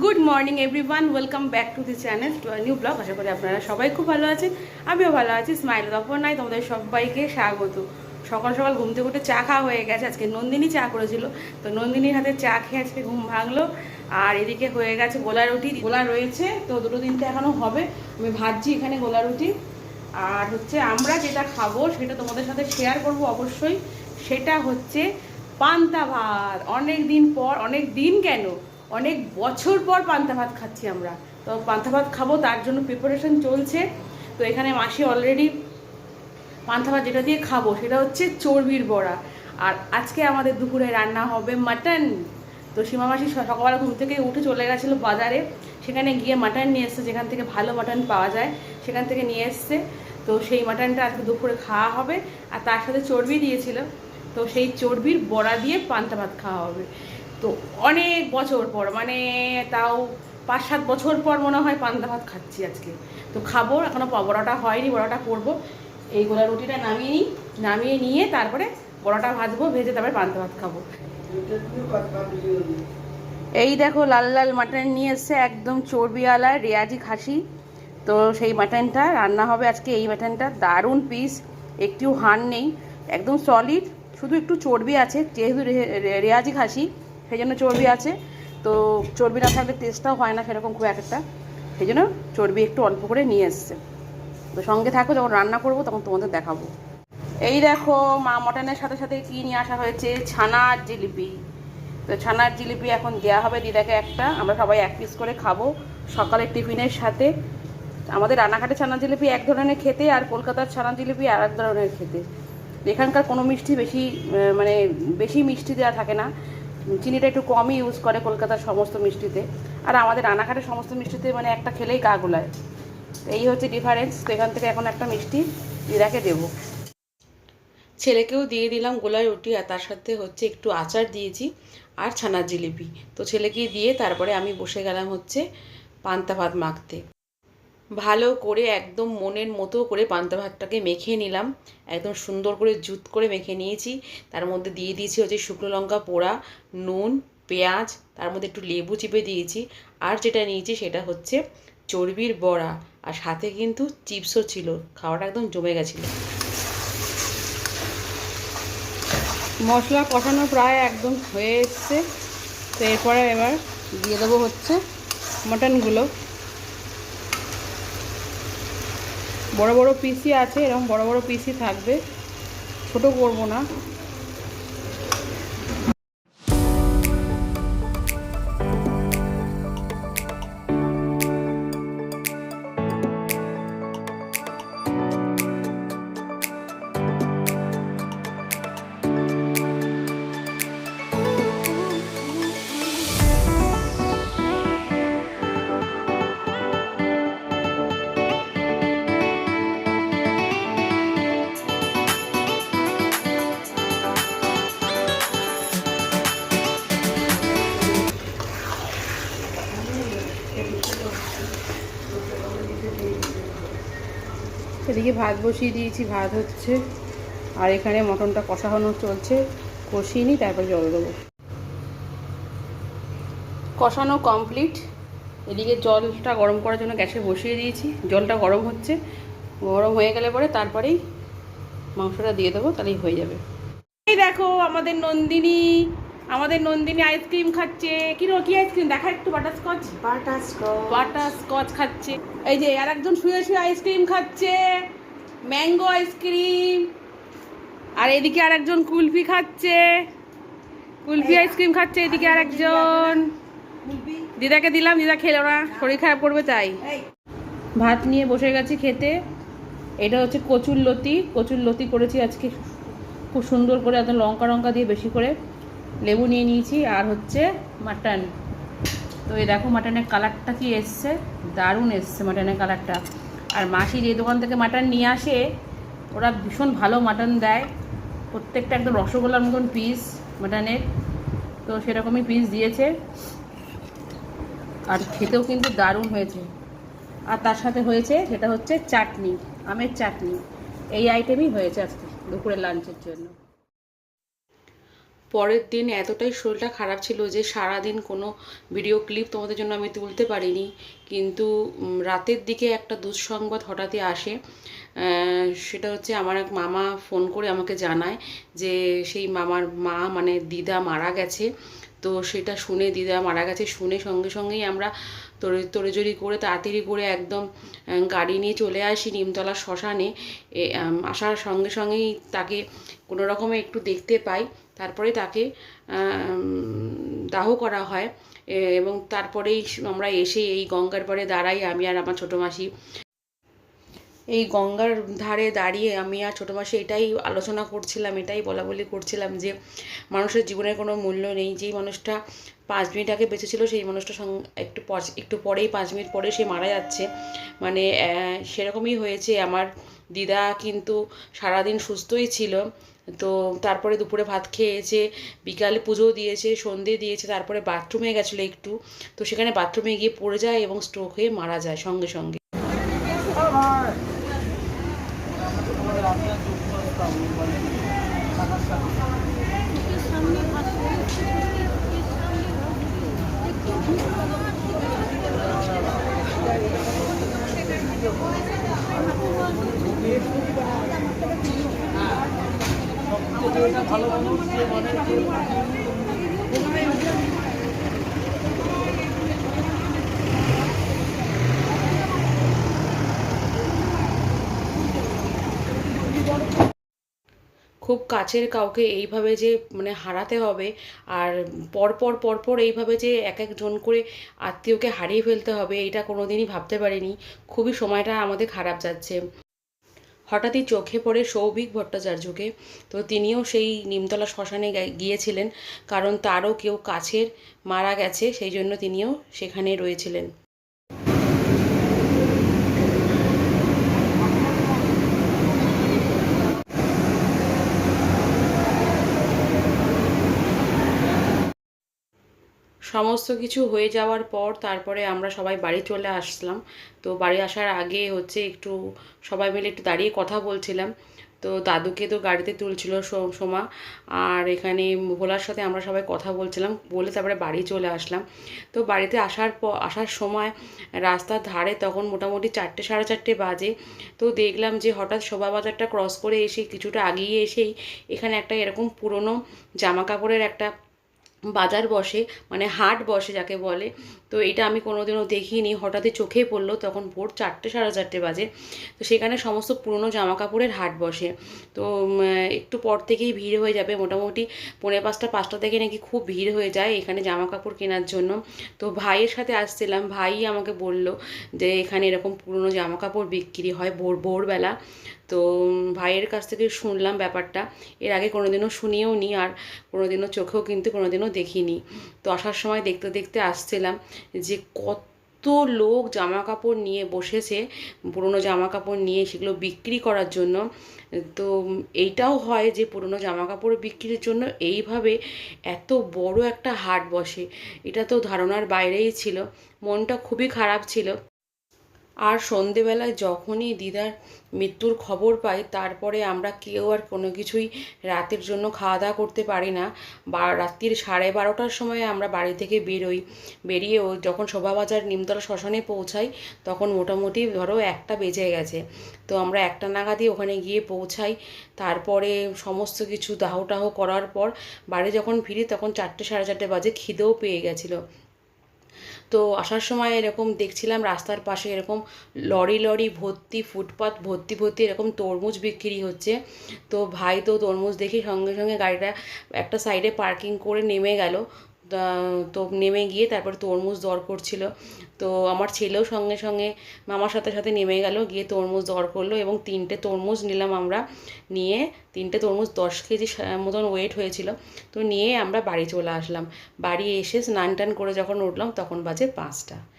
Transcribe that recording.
Good morning everyone welcome back to the channel to new blog আশা করি আপনারা সবাই খুব ভালো আছেন। আমিও ভালো আছি। স্মাইল তপন নাই, তোমাদের সবাইকে স্বাগত। সকাল সকাল ঘুম থেকে উঠে চা খাওয়া হয়ে গেছে। আজকে নন্দিনী চা করেছিল। তো নন্দিনীর হাতে চা খেয়ে আজকে ঘুম ভাঙলো। আর এদিকে হয়ে গেছে গোলা রুটি। গোলা রয়েছে, তো দুটো তিনটে এখনও হবে। আমি ভাজছি এখানে গোলা রুটি। আর হচ্ছে আমরা যেটা খাব, সেটা তোমাদের সাথে শেয়ার করব অবশ্যই। সেটা হচ্ছে পান্তা ভাত। অনেক দিন পর অনেক দিন কেন? অনেক বছর পর পান্তা ভাত খাচ্ছি আমরা। তো পান্তা ভাত খাব, তার জন্য প্রিপারেশন চলছে। তো এখানে মাসি অলরেডি পান্তা ভাত যেটা দিয়ে খাব, সেটা হচ্ছে চর্বির বড়া। আর আজকে আমাদের দুপুরে রান্না হবে মাটন তো সীমা মাসি সকালবেলা ঘুম থেকে উঠে চলে গেছিল বাজারে। সেখানে গিয়ে মাটন নিয়ে এসছে, যেখান থেকে ভালো মাটন পাওয়া যায়, সেখান থেকে নিয়ে এসছে। তো সেই মাটনটা আজকে দুপুরে খাওয়া হবে। আর তার সাথে চর্বি দিয়েছিল। তো সেই চর্বির বড়া দিয়ে পান্তা ভাত খাওয়া হবে। তো অনেক বছর পর মানে তাও পাঁচ সাত বছর পর মনে হয় পান্তা ভাত খাচ্ছি আজকে। তো খাব, এখনও বড়াটা হয়নি, বড়াটা করব। এই গোলা রুটিটা নামিয়ে নিই, নামিয়ে নিয়ে তারপরে বড়াটা ভাজবো, ভেজে তারপরে পান্তা ভাত খাব। এই দেখো, লাল লাল মাটন নিয়ে এসছে একদম চর্বিওয়ালা রেয়াজি খাসি। তো সেই মাটনটা রান্না হবে আজকে এই মাটনটা, দারুণ পিস একটু হান নেই, একদম সলিড শুধু একটু চর্বি আছে, যেহেতু রেয়াজি খাসি। সেই জন্য চর্বি আছে। তো চর্বি না থাকলে টেস্টটাও হয় না সেরকম খুব একটা। সেই জন্য চর্বি একটু অল্প করে নিয়ে এসছে। তো সঙ্গে থাকো, যখন রান্না করব তখন তোমাদের দেখাবো। এই দেখো, মা মটনের সাথে সাথে কি নিয়ে আসা হয়েছে? ছানার জিলিপি। তো ছানার জিলিপি এখন দেওয়া হবে দিদাকে একটা। আমরা সবাই এক পিস করে খাব সকালের টিফিনের সাথে। আমাদের রানাঘাটে ছানা জিলিপি এক ধরনের খেতে আর কলকাতার ছানা জিলিপি আর এক ধরনের খেতে। এখানকার কোনো মিষ্টি বেশি মানে বেশি মিষ্টি দেওয়া থাকে না। চিনিটা একটু কমই ইউজ করে কলকাতার সমস্ত মিষ্টিতে। আর আমাদের রানাঘাটের সমস্ত মিষ্টিতে মানে একটা খেলেই গা গোলায়। এই হচ্ছে ডিফারেন্স তো এখান থেকে এখন একটা মিষ্টি দিদাকে দেবো। ছেলেকেও দিয়ে দিলাম গোলায় রুটি আর তার সাথে হচ্ছে একটু আচার দিয়েছি আর ছানার জিলিপি। তো ছেলেকে দিয়ে তারপরে আমি বসে গেলাম হচ্ছে পান্তা ভাত মাখতে। ভালো করে একদম মনের মতো করে পান্তা ভাতটাকে মেখে নিলাম। একদম সুন্দর করে জুত করে মেখে নিয়েছি। তার মধ্যে দিয়ে দিয়েছি হচ্ছে শুকনো লঙ্কা পোড়া, নুন, পেঁয়াজ, তার মধ্যে একটু লেবু চিপে দিয়েছি। আর যেটা নিয়েছি সেটা হচ্ছে চর্বির বড়া। আর সাথে কিন্তু চিপসও ছিল। খাওয়াটা একদম জমে গেছিল। মশলা কষানো প্রায় একদম হয়ে এসছে। তো এরপরে এবার দিয়ে দেবো হচ্ছে মটনগুলো। বড় বড় পিসি আছে এরকম বড় বড় পিসি থাকবে। ছোট করব না। এদিকে ভাত বসিয়ে দিয়েছি, ভাত হচ্ছে। আর এখানে মটনটা কষানো চলছে। কষিয়ে নিই, তারপর জল দেবো। কষানো কমপ্লিট এদিকে জলটা গরম করার জন্য গ্যাসে বসিয়ে দিয়েছি। জলটা গরম হচ্ছে। গরম হয়ে গেলে পরে তারপরেই মাংসটা দিয়ে দেবো, তাহলেই হয়ে যাবে। এই দেখো আমাদের নন্দিনী। আমাদের নন্দিনী আইসক্রিম খাচ্ছে। কি কি আইসক্রিম দেখা একটু বাটারস্কচ বাটার স্কচ খাচ্ছে। এই যে আর একজন শুয়ে শুয়ে আইসক্রিম খাচ্ছে। ম্যাঙ্গো আইসক্রিম আর এদিকে আর একজন কুলফি খাচ্ছে। কুলফি আইসক্রিম খাচ্ছে এদিকে আর একজন। দিদাকে দিলাম। দিদা খেলো না। শরীর খারাপ করবে তাই। ভাত নিয়ে বসে গেছি খেতে। এটা হচ্ছে কচুর লতি। কচুর লতি করেছি আজকে। খুব সুন্দর করে এত লঙ্কা লঙ্কা দিয়ে বেশি করে। লেবু নিয়ে নিয়েছি, আর হচ্ছে মাটন তো এই দেখো মাটনের কালারটা কি এসছে? দারুণ এসছে মাটনের কালারটা আর মাসি যে দোকান থেকে মাটন নিয়ে আসে, ওরা ভীষণ ভালো মাটন দেয়। প্রত্যেকটা একদম রসগোল্লার মতন পিস মাটনের তো সেরকমই পিস দিয়েছে। আর খেতেও কিন্তু দারুণ হয়েছে। আর তার সাথে হয়েছে, সেটা হচ্ছে চাটনি, আমের চাটনি। এই আইটেমই হয়েছে আজকে, দুপুরের লাঞ্চের জন্য। পরের দিন এতটাই শরীরটা খারাপ ছিল যে সারাদিন কোনো ভিডিও ক্লিপ তোমাদের জন্য আমি তুলতে পারিনি। কিন্তু রাতের দিকে একটা দুঃসংবাদ হঠাৎই আসে। সেটা হচ্ছে আমার এক মামা ফোন করে আমাকে জানায় যে সেই মামার মা মানে দিদা মারা গেছে। তো সেটা শুনে দিদা মারা গেছে। শুনে সঙ্গে সঙ্গেই আমরা তোরে তোড়েজড়ি করে, তাড়াতাড়ি করে একদম গাড়ি নিয়ে চলে আসি নিমতলা শ্মশানে। আসার সঙ্গে সঙ্গেই তাকে কোনো রকমে একটু দেখতে পাই। তারপরে তাকে দাহ করা হয়। এবং তারপরেই আমরা এসে এই গঙ্গার পরে দাঁড়াই, আমি আর আমার ছোটো মাসি। এই গঙ্গার ধারে দাঁড়িয়ে আমি আর ছোটো মাসি এটাই আলোচনা করছিলাম, এটাই বলা বলি করছিলাম যে, মানুষের জীবনের কোনো মূল্য নেই। যেই মানুষটা পাঁচ মিনিট আগে বেঁচে ছিল, সেই মানুষটা একটু একটু পরেই পাঁচ মিনিট পরে সে মারা যাচ্ছে। মানে সেরকমই হয়েছে। আমার দিদা কিন্তু সারাদিন সুস্থই ছিল। তো তারপরে দুপুরে ভাত খেয়েছে, বিকালে পুজো দিয়েছে, সন্ধে দিয়েছে, তারপরে বাথরুমে গেছিল একটু। তো সেখানে বাথরুমে গিয়ে পড়ে যায় এবং স্ট্রোক হয়ে মারা যায় সঙ্গে সঙ্গে। খুব কাছের কাউকে এইভাবে যে মানে হারাতে হবে আর পরপর পরপর এইভাবে যে এক একজন করে আত্মীয়কে হারিয়ে ফেলতে হবে এটা কোনো দিনই ভাবতে পারিনি। খুবই সময়টা আমাদের খারাপ যাচ্ছে। হঠাৎই চোখে পড়ে সৌভিক ভট্টাচার্যকে। তো তিনিও সেই নিমতলা শ্মশানে গিয়েছিলেন, কারণ তারও কেউ কাছের মারা গেছে, সেই জন্য তিনিও সেখানে রয়েছিলেন। সমস্ত কিছু হয়ে যাওয়ার পর তারপরে আমরা সবাই বাড়ি চলে আসলাম। তো বাড়ি আসার আগে হচ্ছে একটু সবাই মিলে একটু দাঁড়িয়ে কথা বলছিলাম। তো দাদুকে তো গাড়িতে তুলছিল সোমা। আর এখানে ভোলার সাথে আমরা সবাই কথা বলছিলাম, বলে তারপরে বাড়ি চলে আসলাম। তো বাড়িতে আসার পর আসার সময় রাস্তার ধারে তখন মোটামুটি চারটে, সাড়ে চারটে বাজে। তো দেখলাম যে হঠাৎ শোভা বাজারটা ক্রস করে এসে কিছুটা আগিয়ে এসেই এখানে একটা এরকম পুরনো জামা কাপড়ের একটা বাজার বসে মানে হাট বসে যাকে বলে। তো এটা আমি কোনোদিনও দেখিনি। হঠাৎই চোখে পড়ল, তখন ভোর চারটে সাড়ে চারটে বাজে। তো সেখানে সমস্ত পুরনো জামা কাপড়ের হাট বসে। তো একটু পর থেকেই ভিড় হয়ে যাবে। মোটামুটি পৌনে পাঁচটা পাঁচটা থেকে নাকি খুব ভিড় হয়ে যায় এখানে জামা কাপড় কেনার জন্য। তো ভাইয়ের সাথে আসছিলাম। ভাই আমাকে বলল যে, এখানে এরকম পুরনো জামা কাপড় বিক্রি হয় ভোর, ভোরবেলা। তো ভাইয়ের কাছ থেকে শুনলাম ব্যাপারটা। এর আগে কোনোদিনও শুনিও নি আর কোনোদিনও চোখেও কিন্তু কোনোদিনও দেখিনি। তো আসার সময় দেখতে দেখতে আসছিলাম যে কত লোক জামা কাপড় নিয়ে বসেছে, পুরনো জামা কাপড় নিয়ে সেগুলো বিক্রি করার জন্য। তো এইটাও হয় যে পুরনো জামা কাপড় বিক্রির জন্য এইভাবে এত বড় একটা হাট বসে। এটা তো ধারণার বাইরেই ছিল। মনটা খুবই খারাপ ছিল। আর সন্ধেবেলায় যখনই দিদার মৃত্যুর খবর পাই, তারপরে আমরা কেউ আর কোনো কিছুই রাতের জন্য খাওয়া দাওয়া করতে পারি না। বা রাত্রির সাড়ে বারোটার সময় আমরা বাড়ি থেকে বেরোই। বেরিয়ে ও যখন শোভাবাজার নিমতলা শ্মশানে পৌঁছাই, তখন মোটামুটি ধরো একটা বেজে গেছে। তো আমরা একটা নাগাদই ওখানে গিয়ে পৌঁছাই। তারপরে সমস্ত কিছু দাহ টাহ করার পর বাড়ি যখন ফিরি, তখন চারটে সাড়ে চারটে বাজে খিদেও পেয়ে গেছিল। তো আসার সময় এরকম দেখছিলাম রাস্তার পাশে এরকম লরি লরি ভর্তি ফুটপাথ ভর্তি ভর্তি এরকম তরমুজ বিক্রি হচ্ছে। তো ভাই তো তরমুজ দেখে সঙ্গে সঙ্গে গাড়িটা একটা সাইডে পার্কিং করে নেমে গেল। তা- নেমে গিয়ে তারপর তরমুজ দর করছিল। তো আমার ছেলেও সঙ্গে সঙ্গে মামার সাথে সাথে নেমে গেল, গিয়ে তরমুজ দর করল এবং তিনটে তরমুজ নিলাম আমরা নিয়ে, তিনটে তরমুজ দশ কেজি মতন ওয়েট হয়েছিল। তো নিয়ে আমরা বাড়ি চলে আসলাম। বাড়ি এসে স্নান টান করে যখন উঠলাম তখন বাজে পাঁচটা।